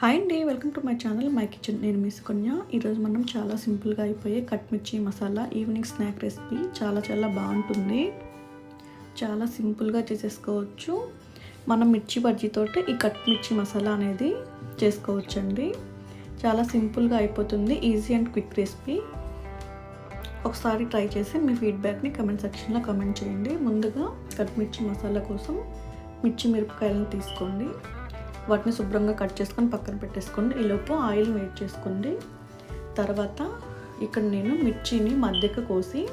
Hi అండి welcome to my channel my kitchen నేను miss కొన్య ఈరోజు మనం చాలా సింపుల్గా అయిపోయే కట్ మిర్చి మసాలా ఈవినింగ్ స్నాక్ రెసిపీ. చాలా చాలా బాగుంటుంది. చాలా సింపుల్గా చేసేసుకోవచ్చు. మనం మిర్చి బజ్జీతో ఈ కట్ మిర్చి మసాలా అనేది చేసుకోవచ్చండి. చాలా సింపుల్గా అయిపోతుంది ఈజీ అండ్ క్విక్ రెసిపీ. ఒకసారి ట్రై చేసి మీ ఫీడ్బ్యాక్ని కమెంట్ సెక్షన్లో కమెంట్ చేయండి. ముందుగా కట్ మిర్చి మసాలా కోసం మిర్చి మిరపకాయలను తీసుకోండి. వాటిని శుభ్రంగా కట్ చేసుకొని పక్కన పెట్టేసుకోండి. ఈలోపు ఆయిల్ వేట్ చేసుకోండి తర్వాత ఇక్కడ నేను మిర్చిని మధ్యకు కోసి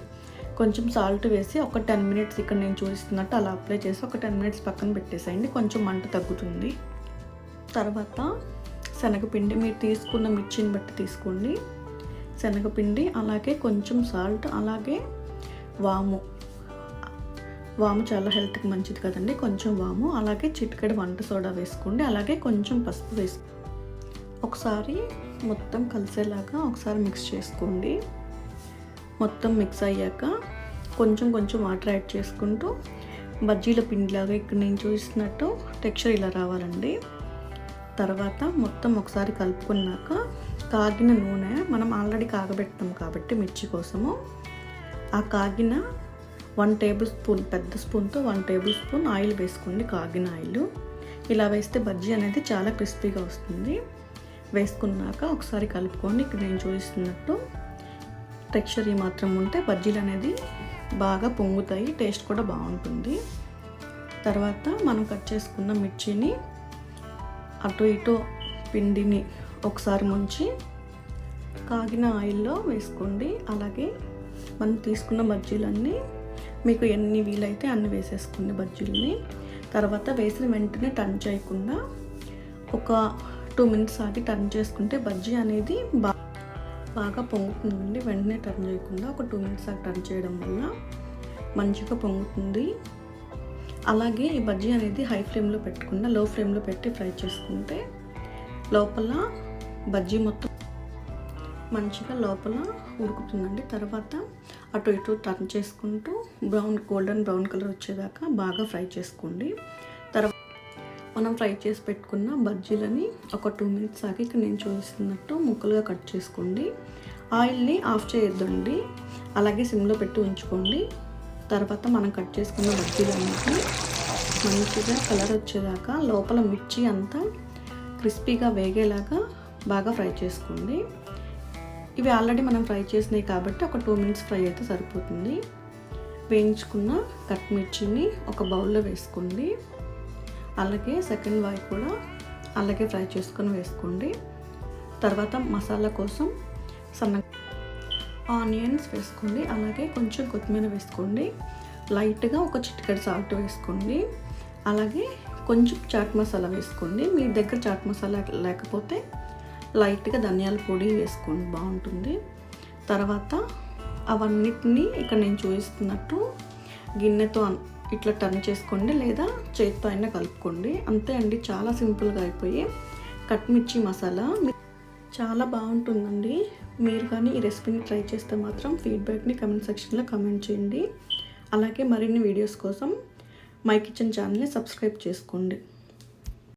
కొంచెం సాల్ట్ వేసి ఒక టెన్ మినిట్స్ ఇక్కడ నేను చూపిస్తున్నట్టు అలా అప్లై చేసి ఒక టెన్ మినిట్స్ పక్కన పెట్టేసేయండి. కొంచెం మంట తగ్గుతుంది. తర్వాత శనగపిండి మీరు తీసుకున్న మిర్చిని బట్టి తీసుకోండి. శనగపిండి అలాగే కొంచెం సాల్ట్ అలాగే వాము వాము చాలా హెల్త్కి మంచిది కదండి. కొంచెం వాము అలాగే చిటికెడు వంట సోడా వేసుకోండి. అలాగే కొంచెం పసుపు వేసు ఒకసారి మొత్తం కలిసేలాగా ఒకసారి మిక్స్ చేసుకోండి. మొత్తం మిక్స్ అయ్యాక కొంచెం కొంచెం వాటర్ యాడ్ చేసుకుంటూ బజ్జీల పిండిలాగా ఇక్కడ నేను చూసినట్టు టెక్స్చర్ ఇలా రావాలండి. తర్వాత మొత్తం ఒకసారి కలుపుకున్నాక కాగిన నూనె మనం ఆల్రెడీ కాగబెట్టాం కాబట్టి మిర్చి కోసము. ఆ కాగిన వన్ టేబుల్ స్పూన్ పెద్ద స్పూన్తో వన్ టేబుల్ స్పూన్ ఆయిల్ వేసుకోండి కాగిన ఆయిల్. ఇలా వేస్తే బజ్జీ అనేది చాలా క్రిస్పీగా వస్తుంది. వేసుకున్నాక ఒకసారి కలుపుకోండి. ఇక్కడ నేను చూపిస్తున్నట్టు టెక్స్చర్ ఈ మాత్రం ఉంటే బజ్జీలు అనేది బాగా పొంగుతాయి టేస్ట్ కూడా బాగుంటుంది. తర్వాత మనం కట్ చేసుకున్న మిర్చిని అటు ఇటు పిండిని ఒకసారి ముంచి కాగిన ఆయిల్లో వేసుకోండి. అలాగే మనం తీసుకున్న బజ్జీలన్నీ మీకు ఎన్ని వీలైతే అన్ని వేసేసుకోండి బజ్జీలని. తర్వాత వేసిన వెంటనే టర్న్ చేయకుండా ఒక టూ మినిట్స్ ఆగి టర్న్ చేసుకుంటే బజ్జీ అనేది బాగా బాగా పొంగుతుందండి. వెంటనే టర్న్ చేయకుండా ఒక టూ మినిట్స్ ఆగి టర్న్ చేయడం వల్ల మంచిగా పొంగుతుంది. అలాగే ఈ బజ్జీ అనేది హై ఫ్లేమ్లో పెట్టకుండా లో ఫ్లేమ్లో పెట్టి ఫ్రై చేసుకుంటే లోపల బజ్జీ మొత్తం మంచిగా లోపల ఉడుకుతుందండి. తర్వాత అటు ఇటు టర్న్ చేసుకుంటూ బ్రౌన్ గోల్డెన్ బ్రౌన్ కలర్ వచ్చేదాకా బాగా ఫ్రై చేసుకోండి. తర్వాత మనం ఫ్రై చేసి పెట్టుకున్న బజ్జీలని ఒక టూ మినిట్స్ ఆగి ఇక్కడ నేను చూపిస్తున్నట్టు ముక్కలుగా కట్ చేసుకోండి. ఆయిల్ని ఆఫ్ చేయొద్దండి. అలాగే సిమ్లో పెట్టి ఉంచుకోండి. తర్వాత మనం కట్ చేసుకున్న బజ్జీలన్నిటిని మంచిగా కలర్ వచ్చేదాకా లోపల మిర్చి అంతా క్రిస్పీగా వేగేలాగా బాగా ఫ్రై చేసుకోండి. ఇవి ఆల్రెడీ మనం ఫ్రై చేసినాయి కాబట్టి ఒక టూ మినిట్స్ ఫ్రై అయితే సరిపోతుంది. వేయించుకున్న కట్ మిర్చిని ఒక బౌల్లో వేసుకోండి. అలాగే సెకండ్ వాయి కూడా అలాగే ఫ్రై చేసుకొని వేసుకోండి. తర్వాత మసాలా కోసం సన్న ఆనియన్స్ వేసుకోండి. అలాగే కొంచెం కొత్తిమీర వేసుకోండి. లైట్గా ఒక చిటికెడు సాల్ట్ వేసుకోండి. అలాగే కొంచెం చాట్ మసాలా వేసుకోండి. మీ దగ్గర చాట్ మసాలా లేకపోతే లైట్గా ధనియాల పొడి వేసుకోండి బాగుంటుంది. తర్వాత అవన్నిటిని ఇక్కడ నేను చూపిస్తున్నట్టు గిన్నెతో ఇట్లా టర్న్ చేసుకోండి లేదా చేతితో అయినా కలుపుకోండి. అంతే అండి చాలా సింపుల్గా అయిపోయి కట్మిర్చి మసాలా. చాలా బాగుంటుందండి. మీరు కానీ ఈ రెసిపీని ట్రై చేస్తే మాత్రం ఫీడ్బ్యాక్ని కమెంట్ సెక్షన్లో కమెంట్ చేయండి. అలాగే మరిన్ని వీడియోస్ కోసం మై కిచెన్ ఛానల్ని సబ్స్క్రైబ్ చేసుకోండి.